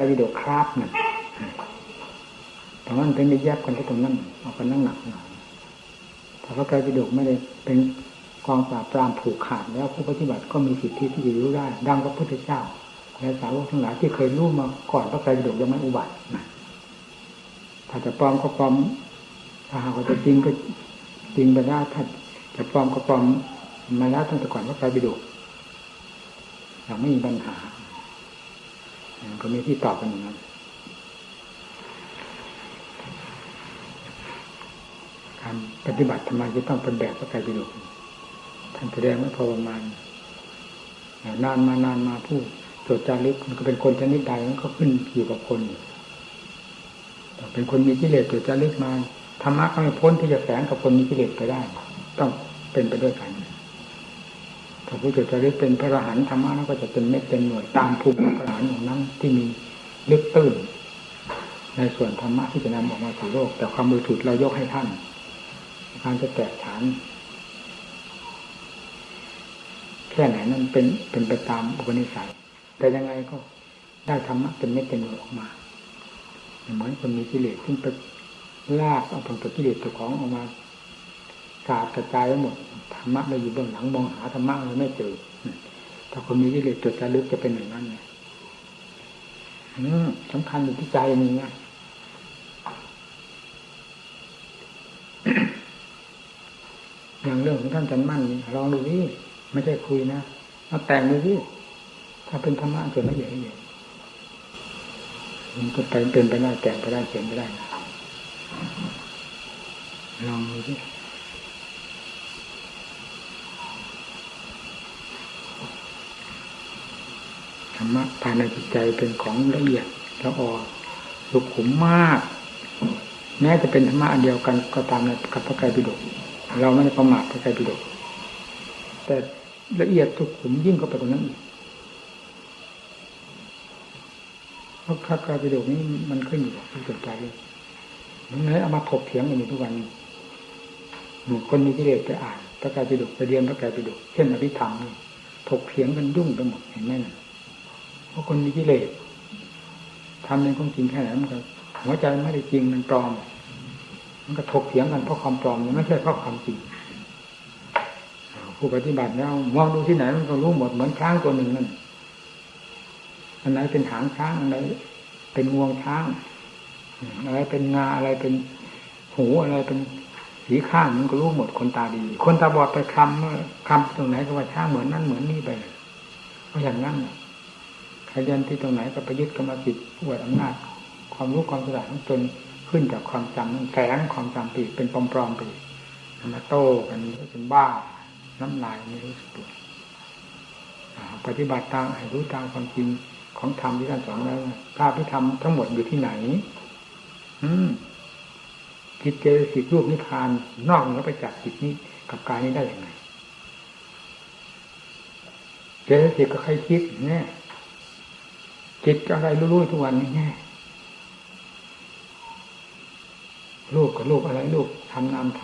รปิฎกคราบนั่นตรงนั้นเป็นได้แยบกันที่ตรงนั้นเอากันนั่งหนักหน่อยแต่พระไตรปิฎกไม่ได้เป็นกองปราบปรามผูกขาดแล้วผู้ปฏิบัติก็มีสิทธิที่จะรู้ได้ ดังพระพุทธเจ้า และสาวกทั้งหลายที่เคยรู้มาก่อนพระไตรปิฎกยังไม่อุบัตินะถ้าจะปลอมก็ปลอมถ้าหากว่าจะจริงก็จริงไปได้ถ้าจะปลอมก็ปลอมมาแล้วตั้งแต่ก่อนพระไตรปิฎกยังไม่มีปัญหา ก็มีที่ตอบกันอย่างนั้นการปฏิบัติทำไมจะต้องเป็นแบบพระไตรปิฎกท่านแสดงไว้พอประมาณนานมานานมาผู้โจทจารึกมันก็เป็นคนชนิดใดมันก็ขึ้นอยู่กับคนเป็นคนมีกิเลสโจทจารึกมาธรรมะก็ไม่พ้นที่จะแฝงกับคนมีกิเลสไปได้ ต้องเป็นไปด้วยกัน ถ้าผู้จทย์จารึกเป็นพระอรหันต์ธรรมะนั้นก็จะเป็นเม็ดเป็นหน่วยตามภูมิพระอรหันต์ของนั้นที่มีลึกตื้นในส่วนธรรมะที่จะนำออกมาสู่โลก แต่ความบริสุทธิ์เรายกให้ท่าน การจะแตกฐาน แค่ไหนนั้นเป็นเป็นไปตามอุปนิสัย แต่ยังไงก็ได้ธรรมะเป็นเม็ดเป็นหน่วยออกมาเหมือนคนมีกิเลสซึ่งไปลากเอาผลกิเลสตัวของออกมากาดกระจายไปหมด ธรรมะเราอยู่เบื้องหลังมองหาธรรมะเราไม่เจอถ้าคนมีกิเลสจดจารึกจะเป็นอย่างนั้นไงสำคัญอยู่ที่ใจนี่ไงอย่างเรื่องของท่านจันมั่นนี่ลองดูดิไม่ใช่คุยนะมาแต่งดูดิถ้าเป็นธรรมะส่วนละเอียดละเอียดมันก็ไปเป็นไปได้แต่งไปได้เขียนไปได้นะลองดูดิ รรมะภายในจิตใจเป็นของละเอียดละออสุขุมมาก แม้จะเป็นธรรมะเดียวกันก็ตามกับพระไตรปิฎกเราไม่ได้ประมาทพระไตรปิฎกแต่ละเอียดสุขุมยิ่งกว่าไปกว่านั้นอีกเพราะพระไตรปิฎกนี้มันขึ้นอยู่กับผู้สนใจเลยมันเลยเอามาถกเถียงกันอยู่ทุกวันหมู่คนมีกิเลสไปอ่านพระไตรปิฎกไปเรียนพระไตรปิฎกเช่นอภิธรรมนี่ถกเถียงกันยุ่งไปหมดเห็นไหมน่ะ เพราะคนมีกิเลสทำเป็นของจริงแค่ไหนมันก็หัวใจไม่ได้จริงมันปลอม มันก็ถกเถียงกันเพราะความปลอมไม่ใช่เพราะความจริงผู้ปฏิบัติแล้วมองดูที่ไหนมันก็รู้หมดเหมือนช้างตัวหนึ่งนั่นอันไหนเป็นหางช้างอันไหนเป็นงวงช้างอะไรเป็นงาอะไรเป็นหูอะไรเป็นสีข้างมันก็รู้หมดคนตาดี คนตาบอดไปคำคำตรงไหนก็ว่าช้างเหมือนนั่นเหมือนนี่ไปเพราะอย่างนั้นใครเรียนที่ตรงไหนก็ประยุทธ์กรรมสิทธิ์อวดอำนาจ ความรู้ความฉลาดของตนขึ้นจากความจำแฝงความจำปีเป็นปลอมๆไปมาโต้กันเป็นบ้า น้ำลายไม่รู้สึกตัวปฏิบัติตามให้รู้ตามความจริงของธรรมที่ท่านสอนแล้วพระพิธรรมทั้งหมดอยู่ที่ไหน อืมจิตเจสิกรูปนิพพานนอกเหนือไปจากจิตนี้กับกายนี้ได้อย่างไรเจสิกก็ใครคิดแน่ จิตอะไรรู้ๆทุกวันนี้แน่ลูกกับลูกอะไรลูกทำนามท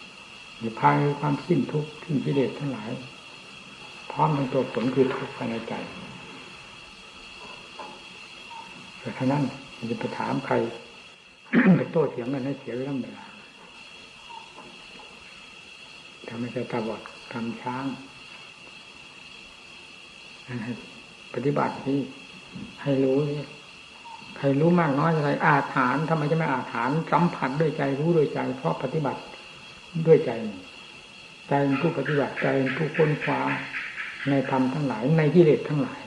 ำอยู่ภายความสิ้นทุกข์สิ้นกิเลสทั้งหลาย พร้อมทั้งตัวผลคือทุกข์ภายในใจแต่ท่านั้นจะไปถามใครไปโต้เถียงกันให้เสียเวลาเวลาทำไม่ใช่ตาบอดทำช้าง ปฏิบัติที่ ให้รู้ใครรู้มากน้อยอะไรอาถานทำไมจะไม่อาถานสัมผัสด้วยใจรู้ด้วยใจ เพราะปฏิบัติด้วยใจ ใจเป็นผู้ปฏิบัติใจเป็นผู้ค้นคว้าในธรรมทั้งหลายในกิเลสทั้งหลาย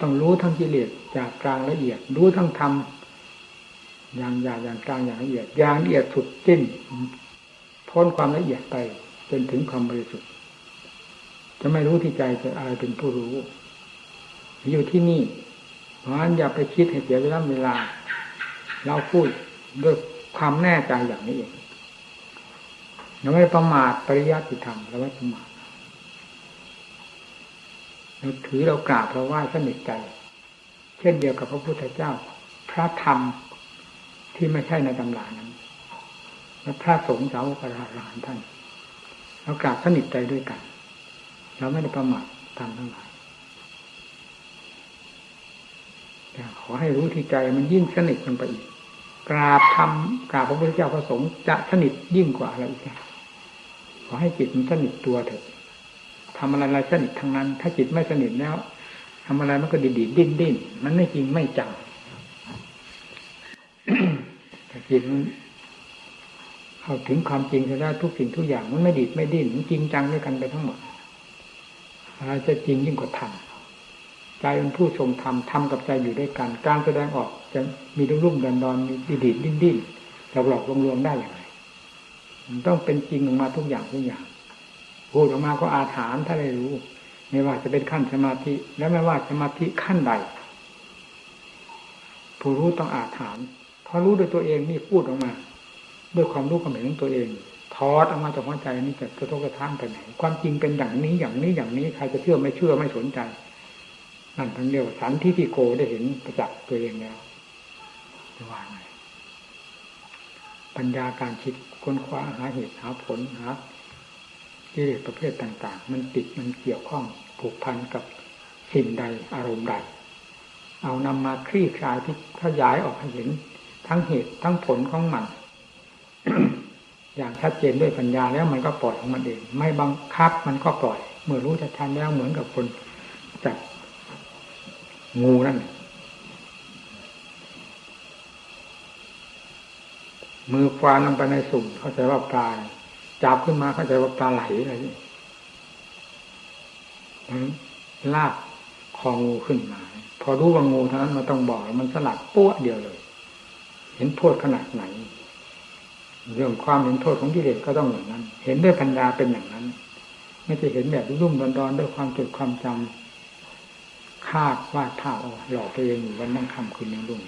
ต้องรู้ทั้งกิเลสจากกลางละเอียด รู้ทั้งธรรมอย่างอย่างอย่างกลางอย่างละเอียดอย่างละเอียดสุดสิ้นพ้นความละเอียดไปจนถึงความบริสุทธิ์ จะไม่รู้ที่ใจจะอะไรเป็นผู้รู้ อยู่ที่นี่ เพราะฉะนั้นอย่าไปคิดให้เสียเวลาเวลา เราพูดด้วยความแน่ใจอย่างนี้เองเราไม่ประมาทปริยัติธรรมเราไม่ประมาทเราถือเรากราบเราไหว้สนิทใจ เช่นเดียวกับพระพุทธเจ้า พระธรรมที่ไม่ใช่ในตำรานั้นและพระสงฆ์สาวกอรหันท่านเรากราบสนิทใจด้วยกัน เราไม่ได้ประมาททำทั้งหลาย ขอให้รู้ที่ใจมันยิ่งสนิทมันไปอีก กราบธรรมกราบพระพุทธเจ้าพระสงฆ์จะสนิทยิ่งกว่าอะไรอีกขอให้จิตมันสนิทตัวเถอะทำอะไรอะไรสนิททั้งนั้น ถ้าจิตไม่สนิทแล้วทำอะไรมันก็ดีดดิ้นดิ้นมันไม่จริงไม่จังแต่จิตมันเข้าถึงความจริงจะได้ทุกสิ่งทุกอย่างมันไม่ดีดไม่ดิ้นมันจริงจังด้วยกันไปทั้งหมดอะไรจะจริงยิ่งกว่าธรรม ใจเป็นผู้ทรงธรรมธรรมกับใจอยู่ด้วยกัน การแสดงออกจะมีรุ่มรุ่มดอนดอนมีดีดดิ้นดิ้นหลอกหลอกลวงลวงได้อย่างไรมันต้องเป็นจริงออกมาทุกอย่างทุกอย่างพูดออกมาก็อาถรรพ์ถ้าได้รู้ ไม่ว่าจะเป็นขั้นสมาธิ และไม่ว่าสมาธิขั้นใด ผู้รู้ต้องอาถรรพ์พอรู้ด้วยตัวเองนี่พูดออกมา ด้วยความรู้ความเห็นของตัวเองทอดออกมาจากหัวใจนี่จะกระทบกระทั่งไปไหนความจริงเป็นอย่างนี้อย่างนี้อย่างนี้ใครจะเชื่อไม่เชื่อไม่สนใจ นั่นทั้งเรียกว่าสันทิฏฐิโกได้เห็นประจักษ์ตัวเองแล้วจะว่าไงปัญญาการคิดค้นคว้าหาเหตุหาผลหากิเลสประเภทต่าง ๆ มันติดมันเกี่ยวข้องผูกพันกับสิ่งใดอารมณ์ใด เอานำมาคลี่คลายที่ขยายออกให้เห็นทั้งเหตุทั้งผลของมัน อย่างชัดเจนด้วยปัญญาแล้วมันก็ปล่อยของมันเอง ไม่บังคับมันก็ปล่อย เมื่อรู้ชัดๆแล้วเหมือนกับคนจับ งูนั่น มือควานลงไปในสุ่มเข้าใจว่าปลาจับขึ้นมาเข้าใจว่าปลาไหลอะไรนี่ลากคองูขึ้นมา พอรู้ว่างูเท่านั้นมันต้องบอกมันสลัดปั้วเดียวเลย เห็นโทษขนาดไหน เรื่องความเห็นโทษของกิเลสก็ต้องอย่างนั้น เห็นด้วยปัญญาเป็นอย่างนั้น ไม่ใช่เห็นแบบรุ่มดอนๆด้วยความจดความจำ คาดวาดภาพหลอกตัวเองอยู่วันนั่งคำคืนยังรุ่ง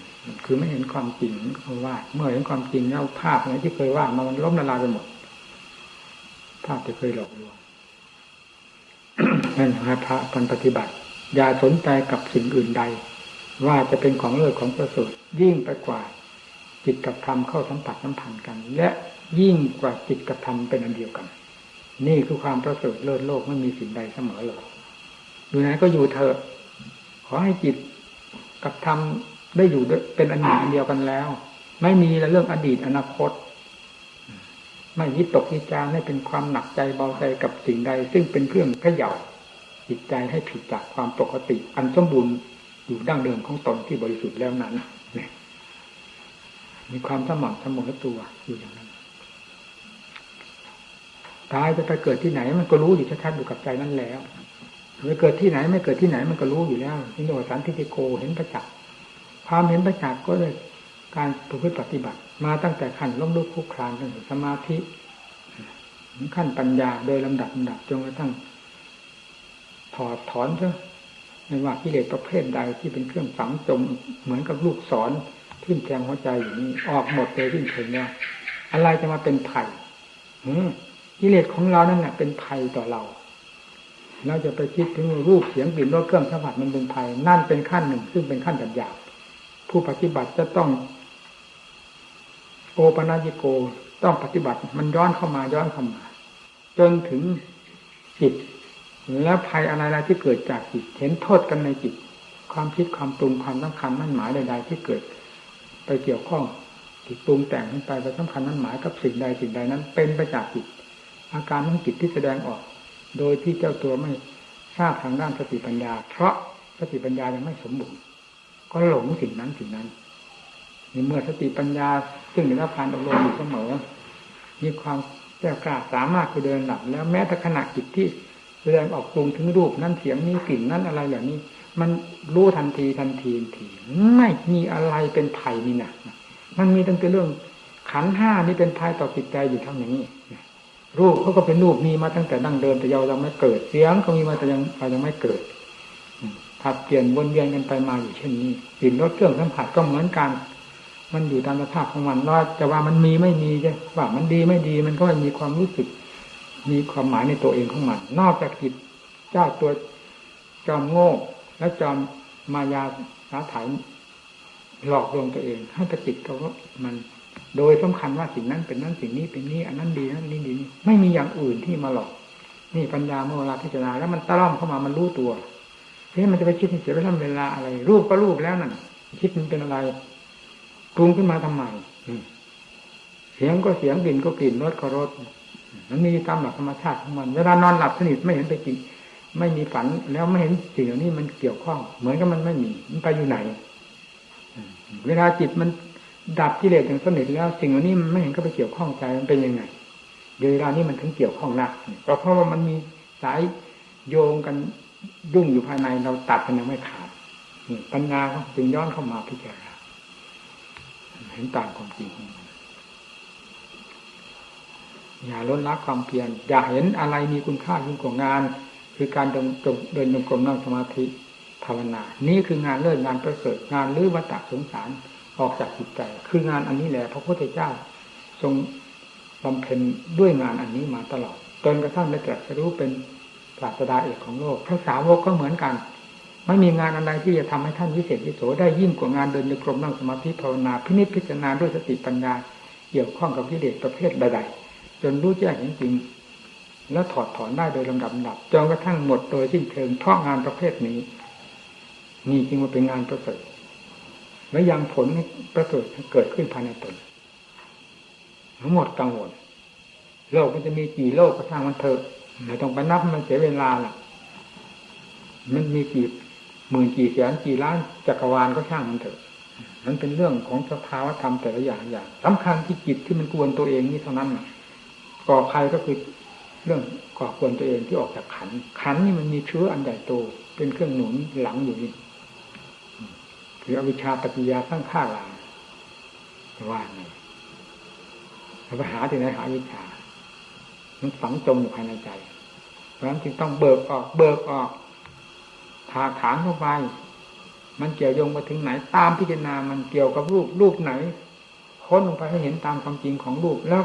คือไม่เห็นความจริงเขาวาดเมื่อเห็นความจริงแล้วภาพไหนที่เคยวาดมามันล้มละลายไปหมด ภาพที่เคยหลอกลวงนั่นให้พระปฏิบัติ อย่าสนใจกับสิ่งอื่นใด ว่าจะเป็นของเลิศของประเสริฐยิ่งไปกว่า จิตกับธรรมเข้าสัมผัสสัมพันธ์กัน และยิ่งกว่าจิตกับธรรมเป็นอันเดียวกัน นี่คือความประเสริฐเลิศโลกไม่มีสิ่งใดเสมอเลยอยู่ไหนก็อยู่เถอะ ขอให้จิตกับธรรมได้อยู่เป็นอันหนึ่งอันเดียวกันแล้ว ไม่มีเรื่องอดีตอนาคต ไม่ยิตกวิจารให้เป็นความหนักใจเบาใจกับสิ่งใด ซึ่งเป็นเครื่องเขย่าจิตใจให้ผิดจากความปกติ อันสมบูรณ์อยู่ดั้งเดิมของตนที่บริสุทธิ์แล้วนั้นมีความสม่ำเสมอตัวอยู่อย่างนั้นตายจะไปเกิดที่ไหน มันก็รู้อยู่ชัดๆอยู่กับใจนั่นแล้ว ไปเกิดที่ไหนไม่เกิดที่ไหนมันก็รู้อยู่แล้วนี่โดยสันติโกเห็นประจักษ์ความเห็นประจักษ์ก็เลยการประพฤติปฏิบัติ มาตั้งแต่ขั้นล้มลุกคลุกคลานตั้งแต่สมาธิขั้นปัญญาโดยลำดับลำดับจนกระทั่งถอดถอนเถอะไม่ว่ากิเลสประเภทใดที่เป็นเครื่องฝังจมเหมือนกับลูกศรทิ่มแทงหัวใจอยู่นี้ออกหมดเลยที่เถิงเนี่ยอะไรจะมาเป็นไผ่กิเลสของเรานั่นแหละเป็นภัยต่อเรา เราจะไปคิดถึงรูปเสียงกลิ่นรสเครื่องสัมผัสมันเป็นภัยนั่นเป็นขั้นหนึ่ง ซึ่งเป็นขั้นหยาบผู้ปฏิบัติจะต้อง โอปนาญิโกต้องปฏิบัติมันย้อนเข้ามาย้อนเข้ามา จนถึงจิต แล้วภัยอะไรๆที่เกิดจากจิต เห็นโทษกันในจิต ความคิดความปรุงความสำคัญมั่นหมายใดๆที่เกิด ไปเกี่ยวข้องจิตปรุงแต่งขึ้นไปไปสำคัญมั่นหมายกับสิ่งใดสิ่งใดนั้น เป็นไปจากจิต อาการของจิตที่แสดงออก โดยที่เจ้าตัวไม่ทราบทางด้านสติปัญญา เพราะสติปัญญายังไม่สมบูรณ์ก็หลงสิ่งนั้นสิ่งนั้นในเมื่อสติปัญญา ซึ่งได้รับการอบรมอยู่เสมอ มีความแก้กล้าสามารถไปเดินหลับ แล้วแม้แต่ขณะจิตที่แสดงออกปรุงถึงรูปนั้นเสียงนี้กลิ่นนั้นอะไรเหล่านี้ มันรู้ทันทีทันทีทันที ไม่มีอะไรเป็นภัยนี่นะมันมีตั้งแต่เรื่องขันห้านี่เป็นภัยต่อจิตใจอยู่เท่านี้ รูปเขาก็เป็นรูปมีมาตั้งแต่ดั้งเดิมแต่เรายังไม่เกิดเสียงก็มีมาแต่ยังเรายังไม่เกิดผัดเปลี่ยนวนเวียนกันไปมาอยู่เช่นนี้กลิ่นรสเครื่องสัมผัสก็เหมือนกัน มันอยู่ตามสภาพของมันว่าจะว่ามันมีไม่มีจะว่ามันดีไม่ดี มันก็มีความรู้สึก มีความหมายในตัวเองของมัน นอกจากจิตเจ้าตัวจอมโง่ และจอมมายาสาถ่ายหลอกลวงตัวเองให้กระจิตเขามัน โดยสำคัญว่าสิ่งนั้นเป็นนั้นสิ่งนี้เป็นนี้ อันนั้นดีนั้นนี้ดีนี้ไม่มีอย่างอื่นที่มาหลอก นี่ปัญญาเมื่อเวลาพิจารณาแล้วมันตะล่อมเข้ามามันรู้ตัวเฮ้มันจะไปคิดเสียเวลาเวลาอะไร รูปก็รูปแล้วนั่นคิดมันเป็นอะไรปรุงขึ้นมาทำไมเสียงก็เสียงกลิ่นก็กลิ่นรสก็รสมันมีตามหลักธรรมชาติของมัน เวลานอนหลับสนิทไม่เห็นไปกินไม่มีฝันแล้วไม่เห็นสิ่งเหล่านี้มันเกี่ยวข้อง เหมือนกับมันไม่มี มันไปอยู่ไหน เวลาจิตมัน ดับกิเลสอย่างสนิทแล้ว สิ่งเหล่านี้มันไม่เห็นก็ไปเกี่ยวข้องใจมันเป็นยังไงเวลานี้มันถึงเกี่ยวข้องนักก็เพราะว่ามันมีสายโยงกันยุ่งอยู่ภายในเราตัดมันยังไม่ขาดปัญญาก็จึงย้อนเข้ามาพิจารณาเห็นตามความจริงอย่าล้นลักความเพียรอย่าเห็นอะไรมีคุณค่ายิ่งกว่างาน คือการเดินเดินจงกรมนั่งสมาธิภาวนา นี่คืองานเลิศงานประเสริฐงานลื้อวัฏสงสาร ออกจากจิตใจ คืองานอันนี้แหละพระพุทธเจ้า ทรงบำเพ็ญด้วยงานอันนี้มาตลอดจนกระทั่งได้ตรัสรู้เป็นศาสดาเอกของโลกพระสาวกก็เหมือนกัน ไม่มีงานอะไรที่จะทำให้ท่านวิเศษวิโสได้ยิ่งกว่างานเดินโยกรมนั่งสมาธิภาวนาพินิจพิจารณาด้วยสติปัญญาเกี่ยวข้องกับกิเลสประเภทใดๆจนรู้แจ้งจริงๆแล้วถอดถอนได้โดยลำดับดับจนกระทั่งหมดโดยสิ้นเชิงเพราะงานประเภทนี้นี่จึงมาเป็นงานประเสริฐ และยังผลประเสริฐเกิดขึ้นภายในตนทั้งหมดกังวลโลกมันจะมีกี่โลกก็ช่างมันเถอะไม่ต้องไปนับมันเสียเวลาล่ะ มันมีกี่หมื่นกี่แสนกี่ล้านจักรวาลก็ช่างมันเถอะมันเป็นเรื่องของสภาวธรรมแต่ละอย่างอย่างสำคัญที่จิตที่มันกวนตัวเองนี่เท่านั้นก่อใครก็คือเรื่องก่อกวนตัวเองที่ออกจากขัน ขันนี่มันมีเชื้ออันใหญ่โต เป็นเครื่องหนุนหลังอยู่นี่ คืออวิชชาปฏิยาสร้างข้าลาว่าไงเราไปหาที่ไหนหาวิชามันฝังจมอยู่ภายในใจ เพราะฉะนั้นจึงต้องเบิกออก เบิกออกถาถางเข้าไป มันเกี่ยวโยงไปถึงไหน ตามพิจารณา มันเกี่ยวกับรูปรูปไหน ค้นลงไปให้เห็นตามความจริงของรูป แล้ว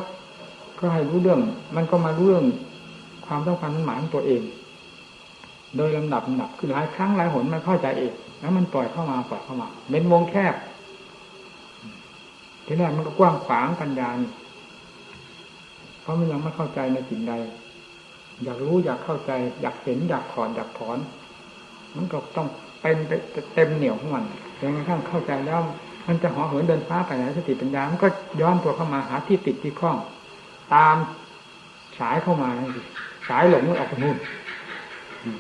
ก็ให้รู้เรื่อง มันก็มารู้เรื่องความต้องการมันหมายของตัวเอง โดยลำดับลำดับคือหลายครั้งหลายหนมันเข้าใจเองแล้วมันปล่อยเข้ามาปล่อยเข้ามาเป็นวงแคบ ทีแรกมันก็กว้างขวางปัญญาเพราะมันยังไม่เข้าใจในสิ่งใด อยากรู้อยากเข้าใจ อยากเห็นอยากถอนอยากถอน มันก็ต้องเป็นเต็มเหนียวของมันจนกระทั่งเข้าใจแล้ว มันจะห่อเหินเดินฟ้าไปไหนสติปัญญามันก็ย้อนตัวเข้ามาหาที่ติดที่คล้อง ตามสายเข้ามาสายหลงมันออกไปนู่น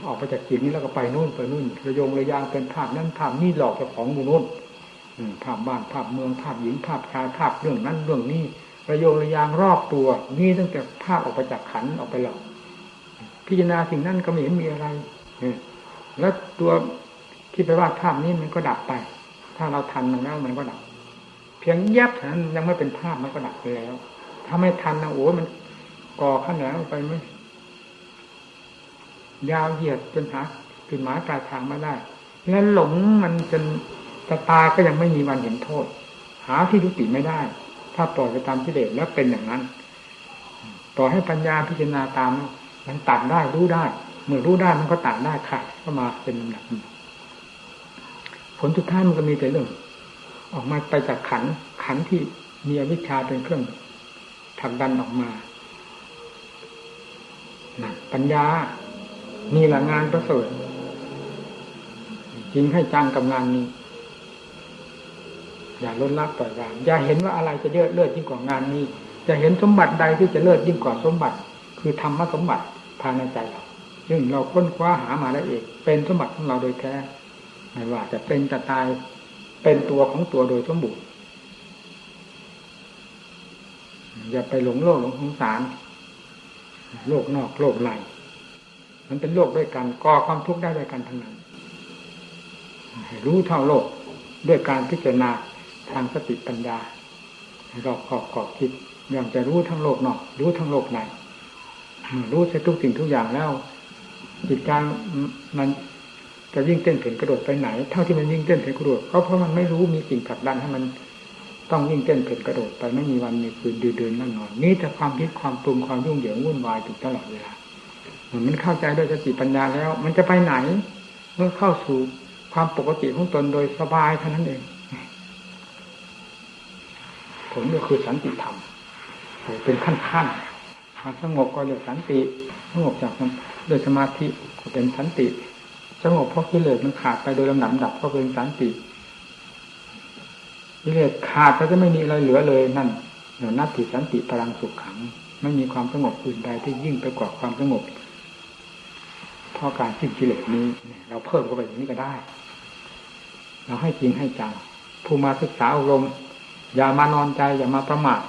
ออกไปจากจิตนี้แล้วก็ไปนู่นไปนู่นระยงระยางเป็นภาพนั้นภาพนี่หลอกเจ้าของมูนู่นภาพบ้านภาพเมืองภาพหญิงภาพชายภาพเรื่องนั้นเรื่องนี้ระโยงระยางรอบตัว นี่ตั้งแต่ภาพออกไปจากขันออกไปหลอกพิจารณาสิ่งนั้นก็ไม่เห็นมีอะไรแล้วตัวที่ไปว่าภาพนี้มันก็ดับไป ถ้าเราทันมันแล้วมันก็ดับ เพียงยับนั้นยังไม่เป็นภาพมันก็ดับไปแล้ว ถ้าไม่ทันนะโอ้มันก่อขั้นแล้วไปไหม ยาวเหยียดจนหาจุดหมายปลายทางมาได้ แล้วหลงมันจนจะตาก็ยังไม่มีวันเห็นโทษ หาที่ยุติไม่ได้ ถ้าปล่อยไปตามกิเลสแล้วเป็นอย่างนั้น ต่อให้ปัญญาพิจารณาตาม มันตัดได้รู้ได้ เมื่อรู้ได้มันก็ตัดได้ค่ะก็มาเป็นลำดับผลสุดท้ายมันก็มีแต่เรื่อง ออกมาไปจากขันขันที่มีอวิชชาเป็นเครื่องผลักดันออกมาปัญญา นี่แหละงานประเสริฐจริงให้จังกับงานนี้ อย่าล้นลักปล่อยวางอย่าเห็นว่าอะไรจะเลิศเลิศยิ่งกว่างานนี้ จะเห็นสมบัติใดที่จะเลิศยิ่งกว่าสมบัติ คือธรรมสมบัติภายในใจเราซึ่งเราค้นคว้าหามาได้เองเป็นสมบัติของเราโดยแท้ไม่ว่าจะเป็นจะตายเป็นตัวของตัวโดยสมบูรณ์อย่าไปหลงโลกหลงสงสาร โลกนอกโลกใน มันเป็นโลกด้วยกันก่อความทุกข์ได้ด้วยกันทั้งนั้นรู้เท่าโลกด้วยการพิจารณาทางสติปัญญาเราขอบขอบคิดอย่างจะรู้ทั้งโลกนอกรู้ทั้งโลกในรู้ใช้ทุกสิ่งทุกอย่างแล้วจิตการมันจะยิ่งเต้นเถินกระโดดไปไหน เท่าที่มันยิ่งเต้นเถินกระโดดก็เพราะมันไม่รู้มีสิ่งผลักดันให้มันต้องยิ่งเต้นเถินกระโดดไปไม่มีวันมีคืนเดินนั่งนอนนี่แต่ความคิดความปรุงความยุ่งเหยิงวุ่นวายตลอดเวลา มันเข้าใจด้วยสติปัญญาแล้ว มันจะไปไหน เมื่อเข้าสู่ความปกติของตนโดยสบายเท่านั้นเอง ผลก็คือสันติธรรมเป็นขั้นขั้นความสงบก็เรียกสันติสงบจากโดยสมาธิก็เป็นสันติสงบเพราะกิเลสมันขาดไปโดยลำดับดับก็เป็นสันติกิเลสขาดก็จะไม่มีอะไรเหลือเลยนั่นเนนัตติสันติพลังสุขขัง ไม่มีความสงบอื่นใดที่ยิ่งไปกว่าความสงบ ราะการสิ้นกิเลสนี้ เราเพิ่มเข้าไปอย่างนี้ก็ได้ เราให้จริงให้จังผู้มาศึกษาอบรมอย่ามานอนใจอย่ามาประมาท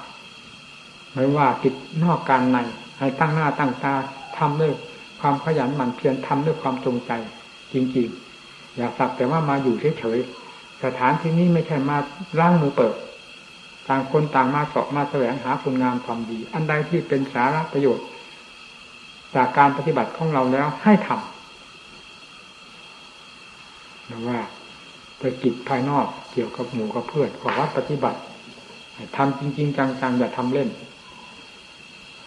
ไม่ว่ากิจนอกการในให้ตั้งหน้าตั้งตาทำด้วยความขยันหมั่นเพียรทำด้วยความจงใจ จริง ๆ อย่าสักแต่ว่ามาอยู่เฉยๆสถานที่นี้ไม่ใช่มาล้างมือเปิด ต่างคนต่างมาเสาะมาแสวงหาคุณงามความดี อันใดที่เป็นสาระประโยชน์ จากการปฏิบัติของเราแล้วให้ทำนะว่าไปกิจภายนอกเกี่ยวกับหมู่กับเพื่อนขอวัดปฏิบัติทำจริง ๆ จังๆอย่าทำเล่น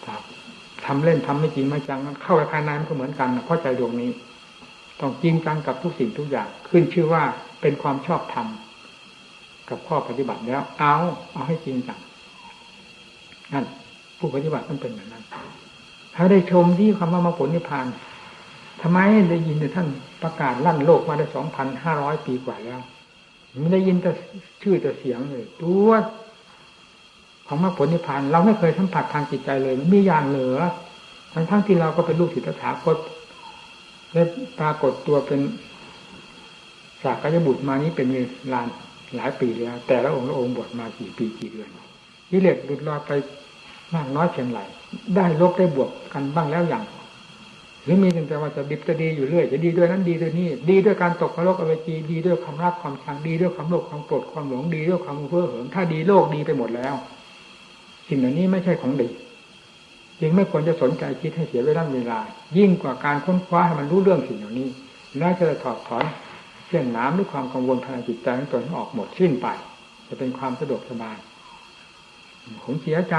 ครับทำเล่นทำไม่จริงไม่จังเข้าไปภายในมันก็เหมือนกันนะเพราใจดวงนี้ ต้องจริงจังกับทุกสิ่งทุกอย่าง ขึ้นชื่อว่าเป็นความชอบธรรมกับข้อปฏิบัติแล้ว เอาเอาให้จริงจังนั่นผู้ปฏิบัติต้องเป็นแบบนั้น ถ้าได้ชมที่คำว่ามรรคผลนิพพานทำไมได้ยินแต่ท่านประกาศลั่นโลกมาได้สองพันห้าร้อยปีกว่าแล้วไม่ได้ยินแต่ชื่อแต่เสียงเลยตัวของมรรคผลนิพพานเราไม่เคยสัมผัสทางจิตใจเลยมีอย่างเหลือ ทั้งทั้งที่เราก็เป็นลูกศิษย์ถาคตได้ปรากฏตัวเป็นสากยบุตรมานี้เป็นลานหลายปีแล้ว แต่ละองค์ละองค์บวชมากี่ปีกี่เดือนกิเลสหลุดลอยไป มากน้อยเพียงไรได้ลบได้บวกกันบ้างแล้วอย่าง หรือมีแต่ว่าจะดิบจะดีอยู่เรื่อยจะดีด้วยนั้นดีด้วยนี่ดีด้วยการตกนรกอเวจีดีด้วยความรักความชังดีด้วยความโลภความโกรธความหลงดีด้วยความเพ้อเหิมถ้าดีโลกดีไปหมดแล้วสิ่งเหล่านี้ไม่ใช่ของดีจึงไม่ควรจะสนใจคิดให้เสียเวลาเวลา ยิ่งกว่าการค้นคว้าให้มันรู้เรื่องสิ่งเหล่านี้น่าจะถอดถอนเสื่องน้ำด้วยความกังวลภายในจิตใจของตนออกหมดสิ้นไป จะเป็นความสะดวกสบายผมเสียใจ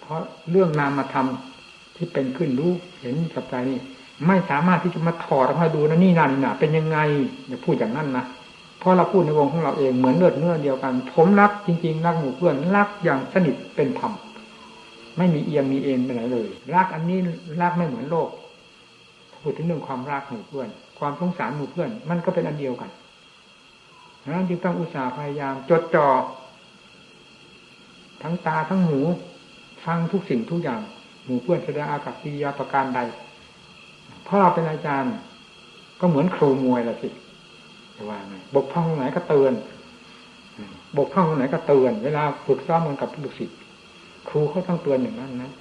เพราะเรื่องนามธรรมที่เป็นขึ้นรู้เห็นกับใจนี่ไม่สามารถที่จะมาถอดออกมาดูนะนี่นานี่นาเป็นยังไงอย่าพูดอย่างนั้นนะเพราะเราพูดในวงของเราเองเหมือนเลือดเนื้อเดียวกัน ผมรักจริง ๆ รักหมู่เพื่อนรักอย่างสนิทเป็นธรรมไม่มีเอียงมีเอ็นไปไหนเลย รักอันนี้รักไม่เหมือนโลกพูดถึงเรื่องความรักหมู่เพื่อน ความสงสารหมู่เพื่อน มันก็เป็นอันเดียวกันนั้นจึงต้องอุตส่าห์พยายามจดจ่อ ทั้งตาทั้งหูฟังทุกสิ่งทุกอย่าง หมู่เพื่อนแสดงอากับปิยาประการใด เพราะเราเป็นอาจารย์ ก็เหมือนครูมวยละสิจะว่าไงบกพร่องตรงไหนก็เตือนบกพร่องตรงไหนก็เตือน เวลาฝึกซ้อมเหมือนกับลูกศิษย์ครูเขาต้องเตือนอย่างนั้นนะ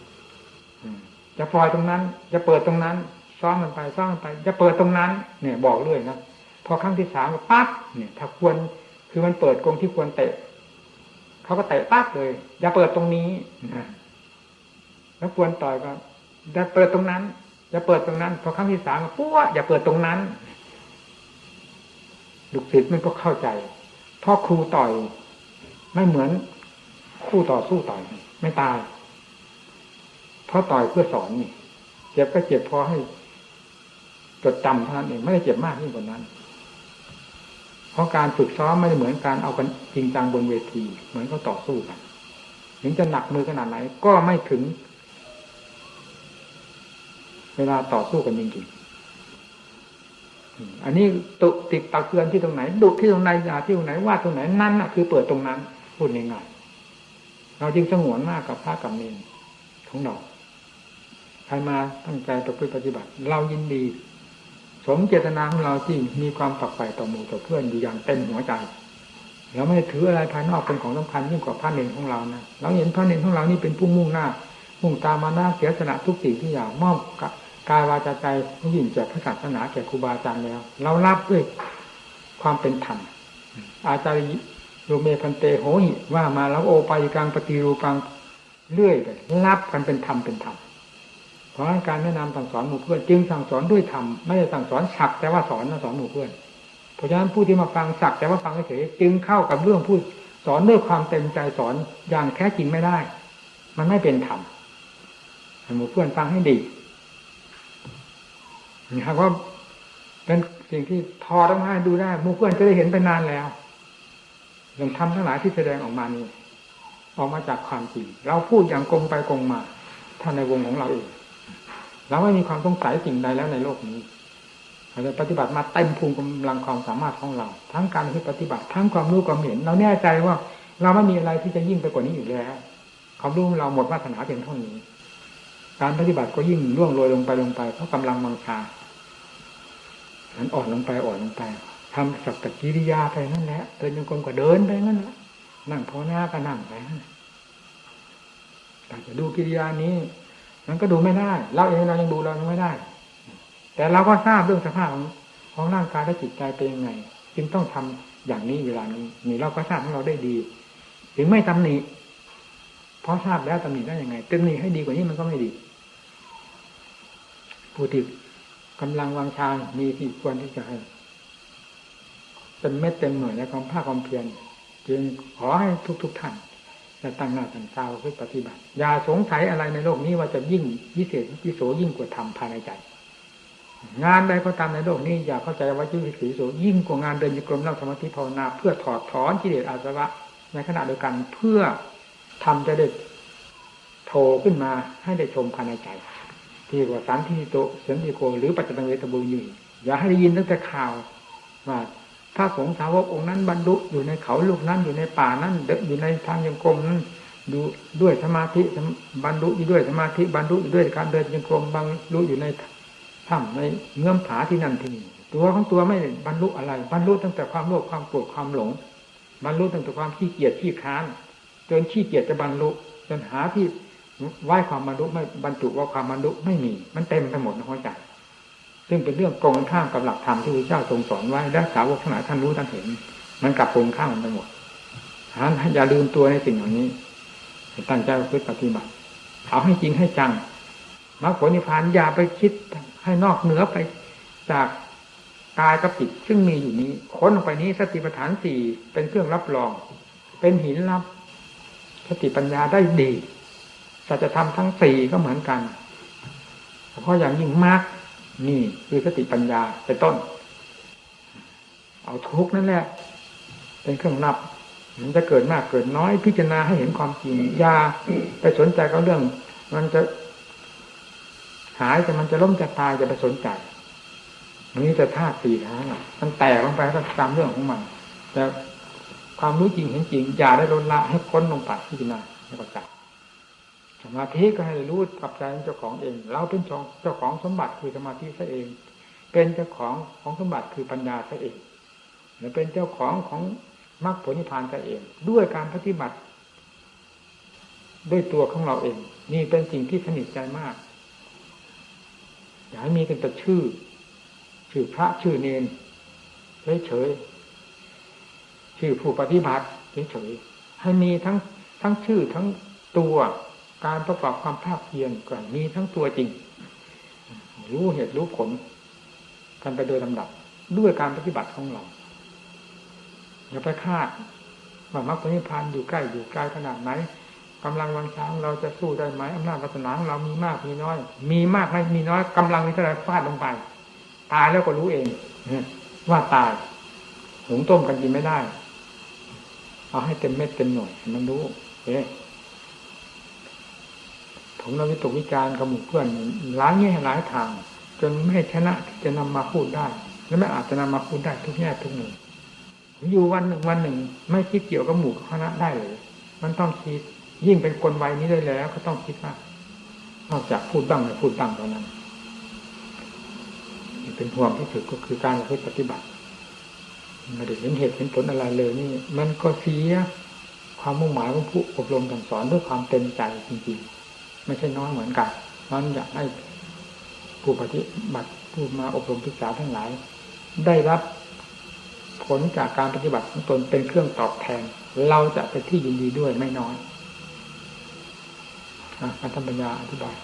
จะปล่อยตรงนั้น จะเปิดตรงนั้นซ้อมมันไปซ้อมมันไป จะเปิดตรงนั้น เนี่ย บอกเรื่อยนะพอครั้งที่สามปั๊บเนี่ย ถ้าควรคือมันเปิดกรงที่ควรเตะ เขาก็เตะปั๊บเลย อย่าเปิดตรงนี้นะแล้วควรต่อยก็อย่าเปิดตรงนั้น อย่าเปิดตรงนั้น พอครั้งที่สามก็ปุ๊บอย่าเปิดตรงนั้นลูกศิษย์มันก็เข้าใจเพราะครูต่อยไม่เหมือนคู่ต่อสู้ต่อยไม่ตายเพราะต่อยเพื่อสอนนี่เจ็บก็เจ็บพอให้จดจำเท่านั้นเองไม่ได้เจ็บมากยิ่งกว่านั้น เพราะการฝึกซ้อมไม่ได้เหมือนการเอากันจริงจังบนเวที เหมือนเขาต่อสู้กัน ถึงจะหนักมือขนาดไหนก็ไม่ถึง เวลาต่อสู้กันจริงๆอันนี้ตุติดตักเตือนที่ตรงไหน ดุที่ตรงไหนด่าที่ตรงไหนว่าตรงไหนนั่นน่ะคือเปิดตรงนั้นพูดง่ายๆเราจึงสงวนมากกับพระกับเนรของเราใครมาตั้งใจประพฤติปฏิบัติ เรายินดี สมเจตนาของเราที่มีความฝักใฝ่ต่อหมู่ต่อเพื่อนอยู่อย่างเต็มหัวใจเราไม่ได้ถืออะไรภายนอกเป็นของสำคัญยิ่งกว่าพระเนรของเรานะเราเห็นพระเนรของเรานี่เป็นผู้มุ่งหน้า มุ่งตามมาหน้าเสียสละทุกสิ่งทุกอย่างมอบกายวาจาใจยิ่งแก่พระศาสนาแก่ครูบาอาจารย์แล้ว เรารับด้วยความเป็นธรรมอาจารย์โยเมพันเตโหหิว่ามาแล้วโอปายกังปฏิรูปังเรื่อยไปรับกันเป็นธรรมเป็นธรรม ราะการแนะนำสั่งสอนหมู่เพื่อนจึงสั่งสอนด้วยธรรมไม่ได้สั่งสอนฉักแต่ว่าสอนนะสอนหมู่เพื่อน เพราะฉะนั้นผู้ที่มาฟังสักแต่ว่าฟังเฉยจึงเข้ากับเรื่องพูดสอนด้วยความเต็มใจสอนอย่างแท้จริงไม่ได้ มันไม่เป็นธรรมหมู่เพื่อนฟังให้ดีนี่ครับว่าเป็นสิ่งที่ทอต้องให้ดูได้หมู่เพื่อนจะได้เห็นไปนานแล้วเรื่องธรรมทั้งหลายที่แสดงออกมานี้ออกมาจากความจริงเราพูดอย่างกงไปกงมาท่านในวงของเราเอง เราไม่มีความสงสัยสิ่งใดแล้วในโลกนี้เราปฏิบัติมาเต็มภูมิกำลังความสามารถของเรา ทั้งการที่ปฏิบัติทั้งความรู้ความเห็น เราแน่ใจว่า เราไม่มีอะไรที่จะยิ่งไปกว่านี้อยู่แล้วความรู้เราหมดวาสนาเพียงเท่านี้ การปฏิบัติก็ยิ่งล่วงโรยลงไปลงไปเพราะกำลังมังชานั้นอ่อนลงไปอ่อนลงไปทำสักตกิริยาไปนั่นแหละเดินยังกลมก็เดินไปนั่นแหละนั่งภาวนาก็นั่งไปแต่จะดูกิริยานี้ มันก็ดูไม่ได้ เราเองเรายังดูเรายังไม่ได้ แต่เราก็ทราบเรื่องสภาพของของร่างกายและจิตใจเป็นยังไง จึงต้องทำอย่างนี้เวลานี้นี่เราก็ทราบของเราได้ดี ถึงไม่ตำหนิเพราะทราบแล้วตำหนิได้ยังไงตำหนิให้ดีกว่านี้มันก็ไม่ดีผู้ที่กำลังวางชามีที่ควรที่จะให้เป็นเม็ดเต็มหน่วยในความภาคความเพียรจึงขอให้ทุกๆทท่าน จะตั้งหน้าตั้งตาเพื่อปฏิบัติ อย่าสงสัยอะไรในโลกนี้ว่าจะยิ่งวิเศษวิโสยิ่งกว่าธรรมภายในใจ งานใดก็ตามในโลกนี้ อย่าเข้าใจว่ายิ่งวิเศษวิโสยิ่งกว่างานเดินยกรมนั่งสมาธิภาวนาเพื่อถอดถอนกิเลสอาสวะ ในขณะเดียวกันเพื่อทำจะได้โผล่ขึ้นมาให้ได้ชมภายในใจ ที่ว่าสันทิโตเสันติโกหรือปัจจังเวทบุญอยู่อย่าให้ได้ยินตั้งแต่ข่าวว่า พระสงฆ์สาวกองค์นั้นบรรลุอยู่ในเขาลูกนั้นอยู่ในป่านั้นอยู่ในทางยังกรมนั้นดูด้วยสมาธิบรรลุอยู่ด้วยสมาธิบรรลุอยู่ด้วยการเดินยังกรมบรรลุอยู่ในถ้ำในเงื่อมผาที่นั่นที่นี่ตัวของตัวไม่บรรลุอะไรบรรลุตั้งแต่ความโลภความโกรธความหลงบรรลุตั้งแต่ความขี้เกียจขี้ค้าน จนขี้เกียจจะบรรลุจนหาที่ไหว้ความบรรลุไม่บรรจุว่าความบรรลุไม่มี มันเต็มไปหมดในหัวใจ ซึ่งเป็นเรื่องตรงข้ามกับหลักธรรมที่พระเจ้าทรงสอนไว้และสาวกทั้งหลายท่านรู้ท่านเห็น มันกลับตรงข้ามกันไปหมดฉะนั้นอย่าลืมตัวในสิ่งเหล่านี้ตั้งใจพึ่ปฏิบัติเอาให้จริงให้จังมรรคผลนิพพานอย่าไปคิดให้นอกเหนือไปจากกายกับจิตซึ่งมีอยู่นี้ ค้นออกไปนี้สติปัฏฐานสี่เป็นเครื่องรับรอง เป็นหินรับสติปัญญาได้ดีสัจธรรมทั้งสี่ก็เหมือนกันเพราะอย่างยิ่งมาก นี่คือสติปัญญาเป็นต้น เอาทุกนั่นแหละ เป็นเครื่องนับ มันจะเกิดมากเกิดน้อยพิจารณาให้เห็นความจริงยาไปสนใจกับเรื่อง มันจะหายจะมันจะล้มจะตายจะไปสนใจมันนี้จะธาตุสี่ทั้งมันแตกลงไปก็ตามเรื่องของมันแต่ความรู้จริงเห็นจริงอย่าได้ลดละให้ค้นลงไปพิจารณาให้ประจักษ์ สมาธิก็ให้รู้กับใจเจ้าของเอง เราเป็นเจ้าของสมบัติคือสมาธิซะเอง เป็นเจ้าของของสมบัติคือปัญญาซะเองหรือเป็นเจ้าของของมรรคผลนิพพานซะเอง ด้วยการปฏิบัติ ด้วยตัวของเราเอง นี่เป็นสิ่งที่สนิทใจมากอย่าให้มีแต่ชื่อ ชื่อพระชื่อเนนเฉยๆชื่อผู้ปฏิบัติเฉยๆให้มีทั้งทั้งชื่อทั้งตัว การประกอบความภาคเพียรก็มีทั้งตัวจริง รู้เหตุรู้ผล กันไปโดยลำดับด้วยการปฏิบัติของเราอย่าไปคาดว่ามรรคผลนิพพานอยู่ใกล้อยู่ไกลขนาดไหนกำลังวังช้างเราจะสู้ได้ไหมอำนาจวาสนาของเรามีมากมีน้อย มีมากไม่มีน้อยกำลังนี้เท่าไรฟาดลงไป ตายแล้วก็รู้เองว่าตายหุงต้มกันกินไม่ได้ เอาให้เต็มเม็ดเต็มหน่วยมันรู้เอ๊ะ ผมเราวิตกวิจารณ์กับหมู่เพื่อนหลายแง่หลายทาง จนไม่ชนะที่จะนำมาพูดได้ และไม่อาจจะนำมาพูดได้ทุกแง่ทุกมุมอยู่วันหนึ่งวันหนึ่ง ไม่คิดเกี่ยวกับหมู่คณะได้เลย มันต้องคิดยิ่งเป็นคนวัยนี้ได้แล้ว ก็ต้องคิดว่านอกจากพูดบ้างไม่พูดบ้างเท่านั้นเป็นห่วงที่สุดก็คือการปฏิบัติไม่ได้เห็นเหตุเห็นผลอะไรเลยนี่ มันก็เสียความมุ่งหมายของผู้อบรมสั่งสอนด้วยความเต็มใจจริงๆ ไม่ใช่น้อยเหมือนกันนั้นอยากให้ผู้ปฏิบัติผู้มาอบรมศึกษาทั้งหลาย ได้รับผลจากการปฏิบัติของตนเป็นเครื่องตอบแทน เราจะเป็นที่ยินดีด้วยไม่น้อยอาจารย์ปัญญาอธิบาย